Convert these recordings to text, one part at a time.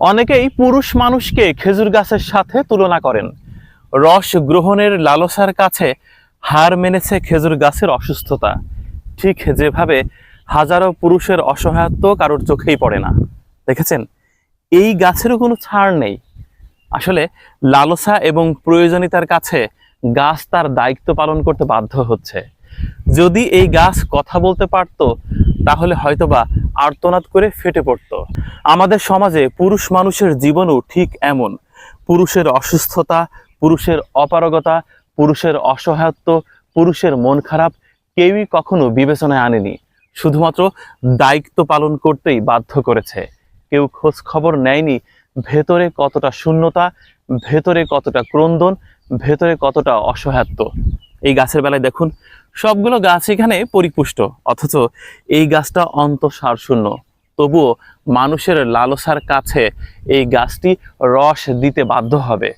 অনেকেই পুরুষ মানুষকে খেজুর গাছের সাথে তুলনা করেন। রস গ্রহণের লালসার কাছে হার মেনেছে খেজুর গাছের অসুস্থতা। ঠিক যেভাবে হাজারো পুরুষের অসহায়ত্ব কারোর চোখেই পড়ে না। দেখেছেন? এই গাছেরও কোনো ছাড় নেই। আসলে লালসা এবং প্রয়োজনীয়তার কাছে গাছ তার দায়িত্ব পালন করতে বাধ্য হচ্ছে। যদি এই গাছ কথা বলতে পারত, তাহলে হয়তোবা আর্তনাদ করে ফেটে পড়তো। আমাদের সমাজে পুরুষ মানুষের জীবনও ঠিক এমন। পুরুষের অসুস্থতা, পুরুষের অপারগতা, পুরুষের অসহায়ত্ব, পুরুষের মন খারাপ কেউই কখনো বিবেচনায় আনেনি। শুধুমাত্র দায়িত্ব পালন করতেই বাধ্য করেছে। কেউ খোঁজ খবর নেয়নি ভেতরে কতটা শূন্যতা, ভেতরে কতটা ক্রন্দন, ভেতরে কতটা অসহায়ত্ব। এই গাছের বেলায় দেখুন সবগুলো গাছ এখানে পরিপুষ্ট, অথচ এই গাছটা অন্তঃসার শূন্য তবুও মানুষের লালসার কাছে এই গাছটি রস দিতে বাধ্য হবে।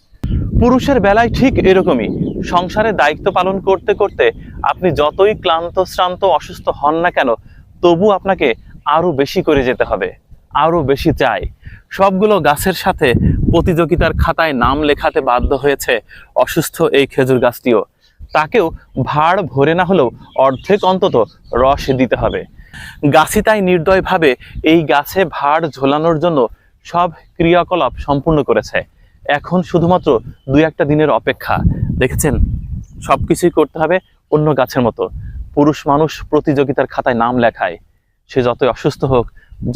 পুরুষের বেলায় ঠিক এরকমই। সংসারে দায়িত্ব পালন করতে করতে আপনি যতই ক্লান্ত, শ্রান্ত, অসুস্থ হন না কেন, তবু আপনাকে আরও বেশি করে যেতে হবে, আরও বেশি চাই। সবগুলো গাছের সাথে প্রতিযোগিতার খাতায় নাম লেখাতে বাধ্য হয়েছে অসুস্থ এই খেজুর গাছটিও। তাকেও ভাড় ভরে না হলেও অর্ধেক অন্তত রস দিতে হবে। গাছি তাই নির্দয়ভাবে এই গাছে ভাড় ঝোলানোর জন্য সব ক্রিয়াকলাপ সম্পূর্ণ করেছে। এখন শুধুমাত্র দুই একটা দিনের অপেক্ষা। দেখেছেন? সব কিছুই করতে হবে অন্য গাছের মতো। পুরুষ মানুষ প্রতিযোগিতার খাতায় নাম লেখায়। সে যতই অসুস্থ হোক,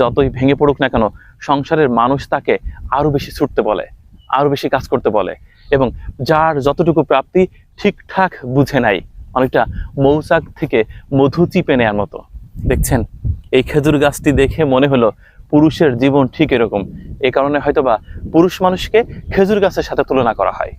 যতই ভেঙে পড়ুক না কেন, সংসারের মানুষ তাকে আরও বেশি ছুটতে বলে আরও বেশি কাজ করতে বলে এবং যার যতটুকু প্রাপ্তি ঠিকঠাক বুঝে নাই। অনেকটা মৌচাক থেকে মধু চিপে নেয়ার মতো। দেখছেন, এই খেজুর গাছটি দেখে মনে হলো পুরুষের জীবন ঠিক এরকম। এ কারণে হয়তোবা পুরুষ মানুষকে খেজুর গাছের সাথে তুলনা করা হয়।